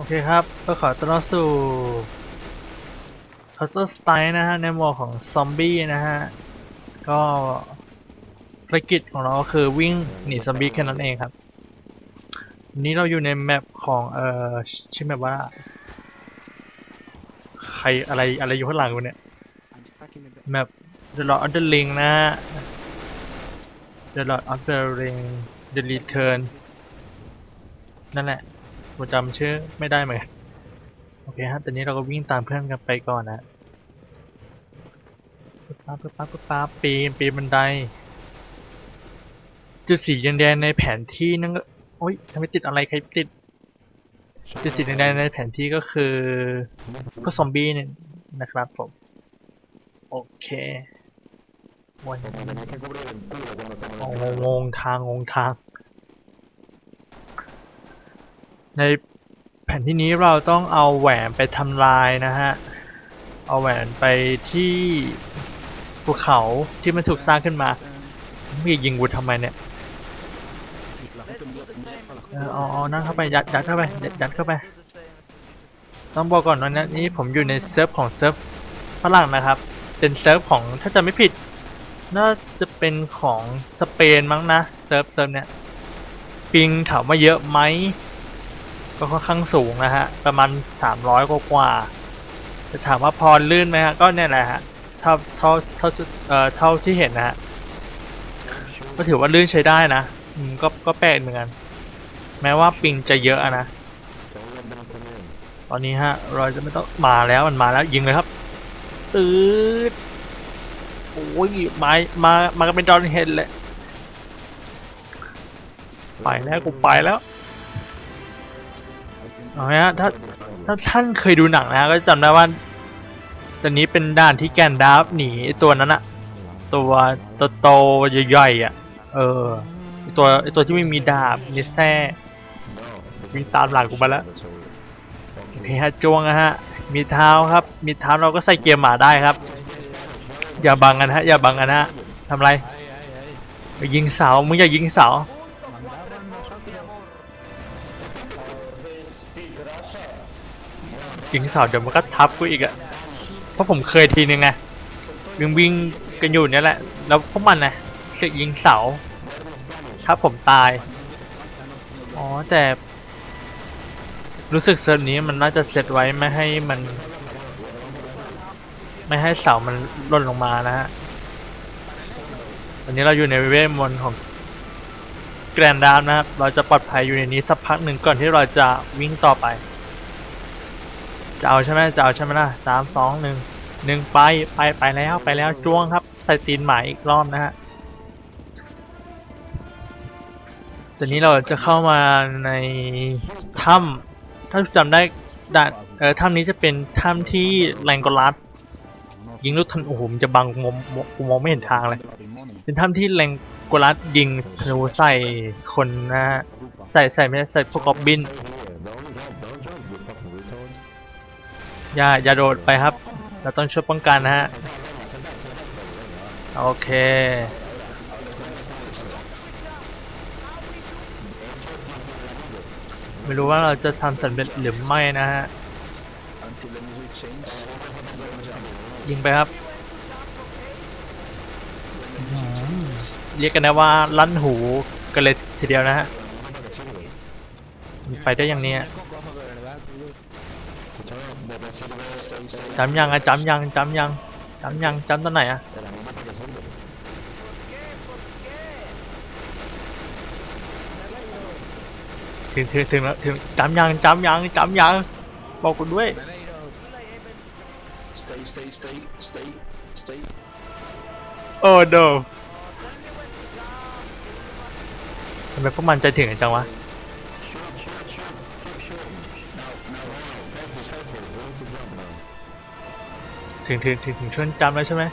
โอเคครับ ก็ขอต้อนรับสู่ Puzzle Style นะฮะ ในหมวดของซอมบี้นะฮะ ก็ภารกิจของเราก็คือวิ่งหนีซอมบี้แค่นั้นเองครับวันนี้เราอยู่ในแมปของเอ่อชื่อแมปว่า ใครอะไรอะไรอยู่ข้างหลังกูเนี่ย แมป The Lord of the Ring นะฮะ The Lord of the Ring The Return นั่นแหละ ผมจำชื่อไม่ได้เหมือนกันโอเคฮะตอนนี้เราก็วิ่งตามเพื่อนกันไปก่อนนะปึ๊บปั๊บปึ๊บปั๊บปึ๊บปั๊บปีนปีนบันได จุดสีแดงๆในแผนที่นั่นก็โอ๊ยทำไมติดอะไรใครติด จุดสีแดงๆในแผนที่ก็คือพวก็ซอมบี้เนี่ยนะครับผม โอเควันงงงทางงงทาง ในแผนที่นี้เราต้องเอาแหวนไปทำลายนะฮะ เอาแหวนไปที่ภูเขาที่มันถูกสร้างขึ้นมาไม่ยิงกูทำไมเนี่ยเออเอาเอานั่งเข้าไปยัดยัดเข้าไปยัดยัดเข้าไป ต้องบอกก่อนว่าเนี่ยนี่ผมอยู่ในเซิร์ฟของเซิร์ฟฝรั่งนะครับ เป็นเซิร์ฟของถ้าจะไม่ผิด น่าจะเป็นของสเปนมั้งนะเซิร์ฟเซิร์ฟเนี่ยปิงถามว่าเยอะไหม ก็ค่อนข้างสูงนะฮะ ประมาณ 300 กว่ากว่าจะถามว่าพอลื่นไหมฮะ ก็เนี่ยแหละฮะ เท่าเท่าเท่าเอ่อเท่าที่เห็นนะฮะ ก็ถือว่าลื่นใช้ได้นะ อืม ก็ ก็แปลกเหมือนกัน แม้ว่าปิงจะเยอะอะนะ ตอนนี้ฮะ เราจะไม่ต้องมาแล้วมันมาแล้วยิงเลยครับ ตืดโอ้ยมา มา มากันเป็นดอนเฮดเลย ไปแล้วกูไปแล้ว เอาไงฮะถ้าถ้าท่านเคยดูหนังนะก็จำได้ว่าตอนนี้เป็นด่านที่แกนดาฟหนีตัวนั้นอะตัวตัวโตใหญ่ๆอะเออตัวตัวที่ไม่มีดาบมีแส้วิ่งตามหลังกูมาแล้วโอเคฮะจวงนะฮะมีเท้าครับ มีเท้าเราก็ใส่เกียร์หมาได้ครับ อย่าบังกันฮะอย่าบังกันฮะทำไรไปยิงเสามึงอย่ายิงเสา ยิงเสาเดี๋ยวมันก็ทับกูอีกอะเพราะผมเคยทีนึงไงวิ่งวิ่งกันอยู่เนี่ยแหละ แล้วพวกมันนะเสกยิงเสาถ้าผมตาย อ๋อแต่ รู้สึกเซิร์ฟนี้มันน่าจะเซตไว้ไม่ให้มัน ไม่ให้เสามันล่นลงมานะฮะตอนนี้เราอยู่ในเวทมนต์ของแกรนดามนะครับ เราจะปลอดภัยอยู่ในนี้สักพักหนึ่งก่อนที่เราจะวิ่งต่อไป จะเอาใช่ไหมจะเอาใช่ไหมล่ะสามสองหนึ่งหนึ่งไปไปไปแล้วไปแล้วจ้วงครับใส่ตีนหมาอีกรอบนะฮะตอนนี้เราจะเข้ามาในถ้ำถ้าจำได้ด่านเออถ้ำนี้จะเป็นถ้ำที่แรงกอลัสยิงลูกธนูโอ้โหมันจะบังมองมองไม่เห็นทางเลย เป็นถ้ำที่แรงกอลัสยิงธนูใส่คนนะฮะใส่ใส่ไม่ใส่พวกกอบบิน อย่าอย่าโดดไปครับ เราต้องช่วยป้องกันนะฮะ โอเค ไม่รู้ว่าเราจะทำสำเร็จหรือไม่นะฮะ ยิงไปครับ เรียกกันได้ว่าลั่นหูกันเลยทีเดียวนะฮะ ไปได้อย่างเนี้ ยจำยังอะจำยังจำยังจำยังจำตอนไหนอะถึงถึงถึงแล้วถึงจำยังจำยังจำยังบอกกูด้วย Stay, stay, stay, stay, stay. โอ้โดทำไมพวกมันใจถึงกันจังวะ ถึงถึงถึงถึงช่วงจำแล้วใช่ไหม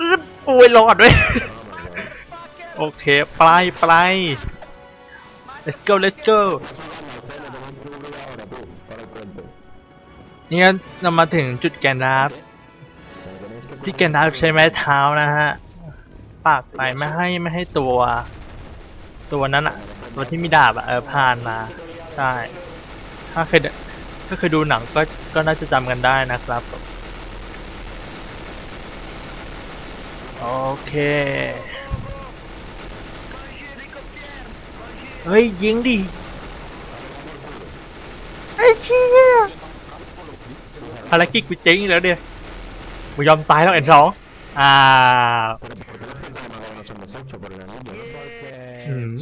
อึ๊ดโอ้ยรอดด้วย โอเคไปไป let's go let's go นี่ก็เรามาถึงจุดแกนดับที่แกนดับใช้ไม้เท้านะฮะ ปากไปไม่ให้ไม่ให้ตัว ตัวนั้นอะตัวที่มีดาบอะเออผ่านมา ใช่ ถ้าเคย ดถ้าเคยดูหนังก็ก็น่าจะจำกันได้นะครับ โอเค เฮ้ย ยิงดิ ไอ้เชี่ยภารกิจกูเจ๊งอีกแล้วเดียมึงยอมตายแล้วเอ็นสองอ่า Porque Mm.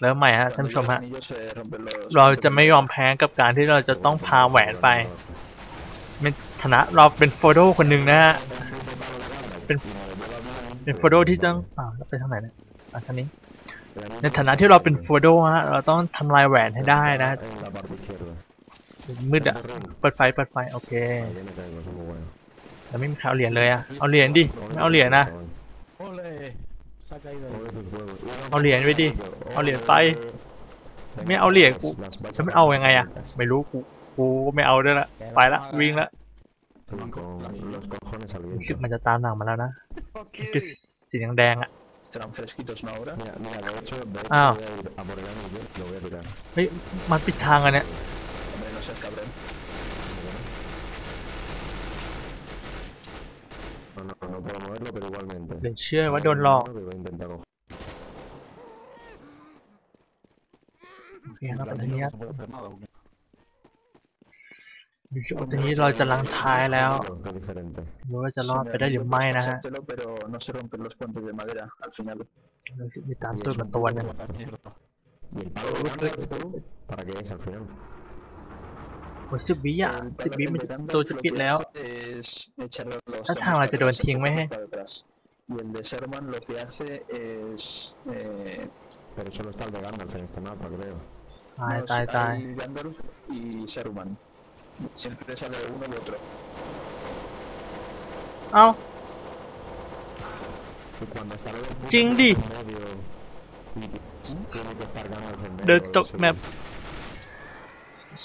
Soy el anillo. เริ่มใหม่ฮะท่านผู้ชมฮะ Anillos se rompen los- เราจะไม่ยอมแพ้กับการที่เราจะต้องพาแหวนไปในฐานะเราเป็นโฟโดคนหนึ่งนะฮะ เป็นเป็นโฟโดที่จะอ่าวแล้วไปทางไหนเนี่ยอะทางนี้ ในฐานะที่เราเป็นโฟโดฮะ เราต้องทำลายแหวนให้ได้นะ En la parte izquierda. มืดอะ เปิดไฟ เปิดไฟ โอเค Ahí me caigo, eso es muy bueno. แต่ไม่มีใครเอาเหรียญเลยอะเอาเหรียญดิ ไม่เอาเหรียญนะ Ole, se ha caído. Con esos huevos. เอาเหรียญไว้ดิ เอาเหรียญไป ไม่เอาเหรียญกูจะไม่เอายังไงอะไม่รู้กู กูก็ไม่เอาด้วยละไปละวิ่งละ Sí, con los cojones al รู้สึก viento. มันจะตามหลังมาแล้วนะคือสีแดงๆอะ Serán fresquitos, ¿no? Ahora. Mira, mira, de hecho, de hecho Ah. voy a ir a por el anillo, lo voy a tirar. เฮ้ยมันปิดทางอะเนี่ย Hombre, no seas cabrón. No, no, no puedo moverlo, pero igualmente. เหลือเชื่อว่าโดนหลอก Que voy a intentar coger. โอ เคครับตอนนี้ No se puede hacer nada, ¿o qué? รู้สึกว่าตอนนี้เราจะลังท้ายแล้ว Qué diferente. ไม่รู้ว่าจะรอดไปได้หรือไม่นะฮะ Pasártelo, Pero no se rompen los puentes de madera al final. รู้สึกมีตามตัวมาตัวหนึง Mierda. ¿Y el palo de gancho, tú? ¿Para qué es al final? โอ้สิบวิอะ El สิบ palo วิ de มัน Miranda ตัว lo จะ que ปิดแล้ว hace es echarle los ถ้าทางเราจะโดนทิ้งไว้ให้ para atrás. Y el de Sherman lo que hace es... Eh, Pero solo está el de Gandalf en este mapa, creo. ตาย no, ตายตาย hay Gandalf y Saruman. Siempre sale uno y otro. เอ้า Y cuando está el otro Ching di. en medio, y tiene que estar Gandalf en medio. เดินตก seguro. แมป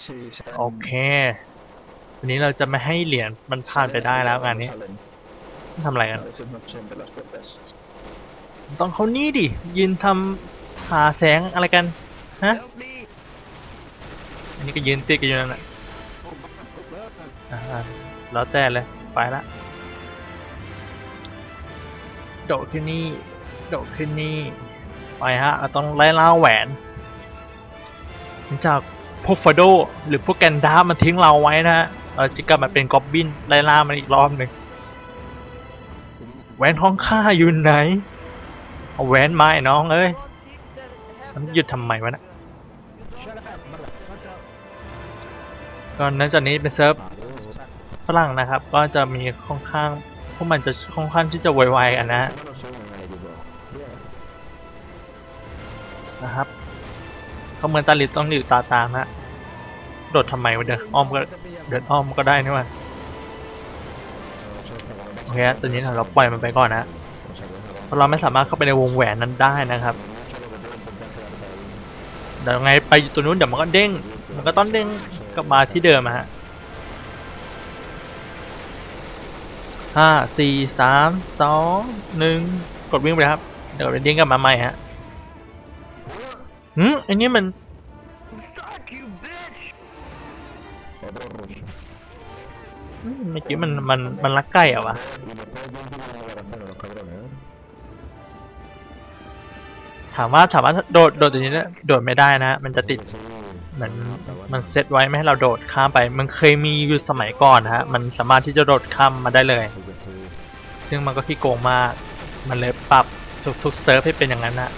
Sí, salen- โอเค วันนี้เราจะไม่ให้เหรียญมันผ่านไปได้แล้วงานนี้ salen. ทำอะไรกัน A veces no se ven las puertas. ต้องเขานี่ดิยืนทำหาแสงอะไรกัน ฮะอัน นี้ก็ยืนติดกันอยู่นั่นแหละแล้วแต่เลย ไปละ โดดขึ้นนี่ โดดขึ้นนี่ ไปฮะ เราต้องไล่ล่าแหวนหลังจากพวกฟาโดหรือพวกแกนดามันทิ้งเราไว้นะฮะ เราจะกลับมาเป็นกอบบินไล่ล่ามันอีกรอบหนึ่งแหวนท้องข้าอยู่ไหน เอาแหวนมาไอ้น้องเอ้ย มันหยุดทำไมวะนะ ก็เนื่องจากนี้เป็นเซิร์ฟฝรั่งนะครับ ก็จะมีค่อนข้างพวกมันจะค่อนข้างที่จะไวๆกันนะนะครับเขาเหมือนตาลิดต้องหลิวตาตามฮะโดดทำไมวะเดินอ้อมก็เดินอ้อมก็ได้นี่วะโอเคฮะตอนนี้เราปล่อยมันไปก่อนนะเพราะเราไม่สามารถเข้าไปในวงแหวนนั้นได้นะครับเดี๋ยวไงไปอยู่ตัวนู้นเดี๋ยวมันก็เด้งมันก็ต้องเด้ง กลับมาที่เดิมฮะห้าสี่สามสองหนึ่งกดวิ่งไปครับเดี๋ยวเด้งกลับมาใหม่ฮะหืมอันนี้มัน Otro rush. อืมเมื่อกี้มันมันมันลักไก่เหรอะวะถามว่าถามว่าโดดโดดตัวนี้โดดไม่ได้นะ มันจะติด มือน está bueno. มันเซตไว้ไม่ให้เราโดดข้ามไป มันเคยมีอยู่สมัยก่อนนะฮะ มันสามารถที่จะโดดข้ามมาได้เลย Sí que sí. ซึ่งมันก็ขี้โกงมาก มันเลยปรับทุกทุกเซิร์ฟให้เป็นอย่างนั้นนะ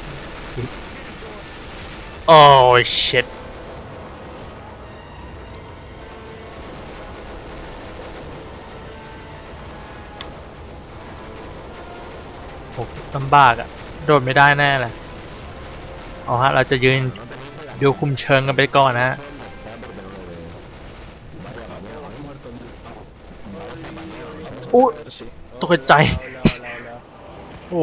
โอ้ชิตโอ้ลำบากอะโดดไม่ได้แน่เลยเอาฮะ เราจะยืน ดูคุมเชิงกันไปก่อนนะฮะอู้ตกใจ โอ้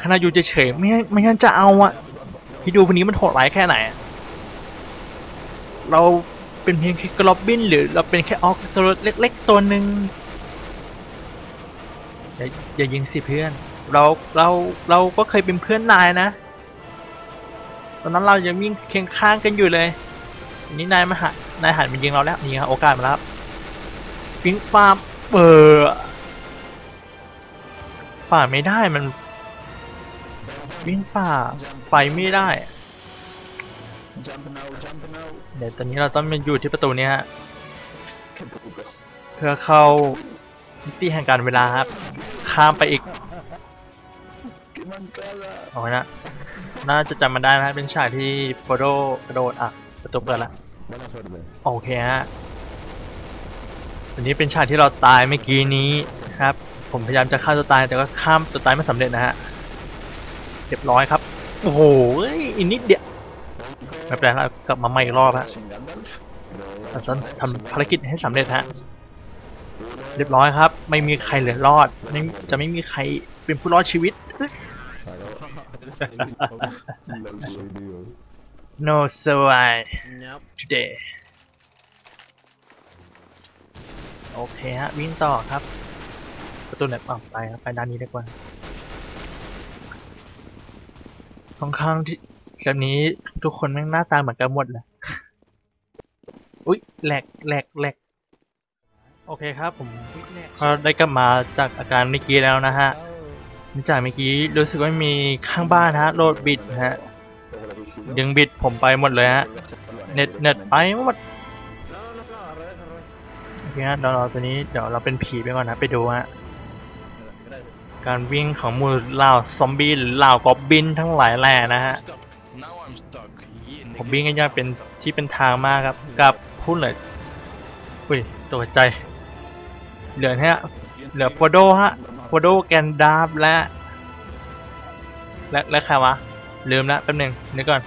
ขนาดอยู่เฉยๆไม่ไม่งั้นจะเอาอะที่ดูคนนี้มันโหดร้ายแค่ไหน เราเป็นเพียงแค่กรอบบินหรือเราเป็นแค่ออกตัวเล็กๆตัวหนึ่งอย่าอย่ายิงสิเพื่อน เราเราเราก็เคยเป็นเพื่อนนายนะ ตอนนั้นเรายังวิ่งเคียงข้างกันอยู่เลยอันนี้นายมาหานายหันมายิงเราแล้วนี่ครับโอกาสมาแล้วครับวิ่งฟาร์มเออฝ่าไม่ได้มันวิ่งฝ่าไปไม่ได้เดี๋ยวตอนนี้เราต้องมาอยู่ที่ประตูนี้ฮะเพื่อเข้ามิติแห่งการเวลาครับข้ามไปอีก เอาไว้นะน่าจะจำมันได้นะเป็นฉากที่โฟโดกระโดดอะประตูเปิดละโอเคฮะอันนี้เป็นฉากที่เราตายเมื่อกี้นี้ครับ ผมพยายามจะฆ่าตัวตายแต่ก็ข้ามตัวตายไม่สำเร็จนะฮะเรียบร้อยครับโอ้โหอีนิดเดียวไม่เป็นไรครับกลับมาใหม่อีกรอบฮะ Sin Gandalf. เราต้องทำภารกิจให้สำเร็จฮะเรียบร้อยครับ ไม่มีใครเหลือรอดไม่จะไม่มีใครเป็นผู้รอดชีวิต No survive today โอเคฮะ วิ่งต่อครับ ประตูไหนเปล่าไปครับ ไปด้านนี้ดีกว่าค่อนข้างที่แบบนี้ทุกคนแม่งหน้าตาเหมือนกันหมดเลยอุ๊ยแหลกแหลกแหลกโอเคครับผมก็ได้กลับมาจากอาการเมื่อกี้แล้วนะฮะ จากเมื่อกี้รู้สึกว่ามีข้างบ้านฮะโหลดบิดนะฮะดึงบิดผมไปหมดเลยฮะเน็ตเน็ตไปหมดโอเคฮะเดี๋ยวเราตัวนี้เดี๋ยวเราเป็นผีไปก่อนนะไปดูฮะการวิ่งของมูเหล่าซอมบี้หรือเหล่ากอบบินทั้งหลายแหล่นะฮะผมวิ่งกันอย่างเป็นที่เป็นทางมากครับกับพูดเลยอุ้ยตกใจเหลือเนี่เหลือโฟโดฮะ โฟโดแกนดาบและ และ และใครวะ ลืมละแป๊บหนึงนึกก่อน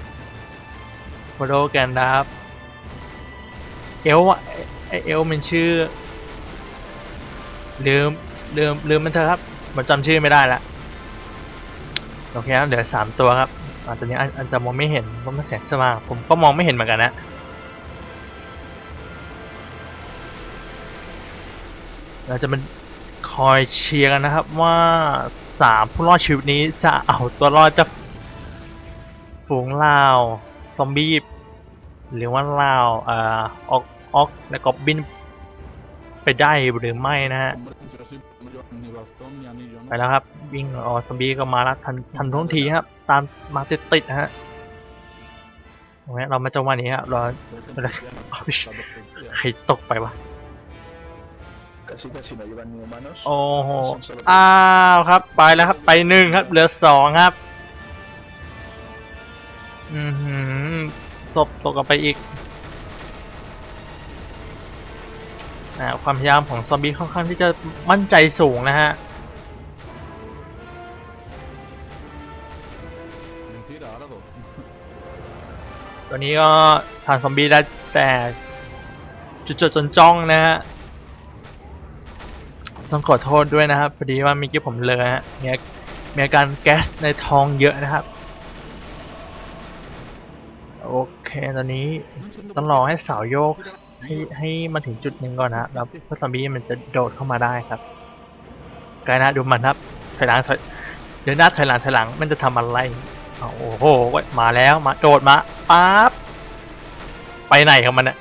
โฟโดแกนดาบเอลอะไอเอลมันชื่อ ลืม ลืม ลืมมันเถอะครับผมจำชื่อไม่ได้ละโอเคครับเหลือสามตัวครับอาตอนนี้อันอันจะมองไม่เห็นเพราะมันแสงสว่างผมก็มองไม่เห็นเหมือนกันนะเราจะมาค อยเชียร์กันนะครับว่าสามผู้รอดชีวิตนี้จะเอาตัวรอดจากฝูงลาวซอมบี้หรือว่าลาวเอ่อออกออกและกอบบินไปได้หรือไม่นะฮะไปแล้วครับวิ่งอ๋อซอมบี้ก็มาแล้วทันทันท่วงทีครับตามมาติดติดๆนะฮะโอเคเรามาจังหวะนี้ครับเราใครตกไปวะ Casi casi no llevan ni humanos. โอ้โห Son solo อ้าวครับ ไปแล้วครับ ไปหนึ่งครับ เหลือสองครับ อือหือศพตกออกไปอีกอ่าความพยายามของซอมบี้ค่อนข้างที่จะมั่นใจสูงนะฮะตอนนี้ก็ผ่านซอมบี้ได้แต่จุดจดจนจ้องนะฮะ ต้องขอโทษด้วยนะครับพอดีว่าเมื่อกี้ผมเลยฮะมีมีอาการแก๊สในท้องเยอะนะครับ โอเคตอนนี้ต้องรอให้เสาวโยกให้ให้มาถึงจุดหนึ่งก่อนนะแล้วพวกซอมบี้มันจะโดดเข้ามาได้ครับไกลนะดูมันครับถอยหลังถอยเดินหน้าถอยหลังถอยหลังมันจะทำอะไรโอ้โหมาแล้วมาโดดมาปั๊บไปไหนของมันอะ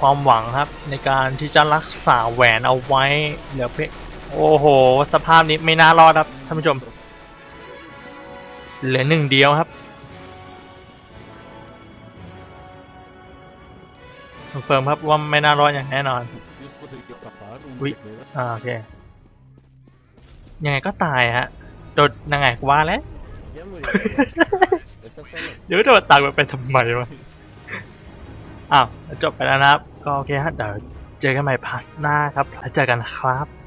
ความหวังครับ ในการที่จะรักษาแหวนเอาไว้เหลือเพียงโอ้โห สภาพนี้ไม่น่ารอดครับท่านผู้ชม เหลือหนึ่งเดียวครับคอนเฟิร์มครับว่าไม่น่ารอดอย่างแน่นอน Uy. อ่าโอเค ยังไงก็ตายฮะ โดดยังไงกูว่าแล้วเดี๋ยวโดดตายไปทำไมวะอ้าวจบไปแล้วนะครับ ก็โอเคฮะเดี๋ยวเจอกันใหม่พาร์ทหน้าครับแล้วเจอกันครับ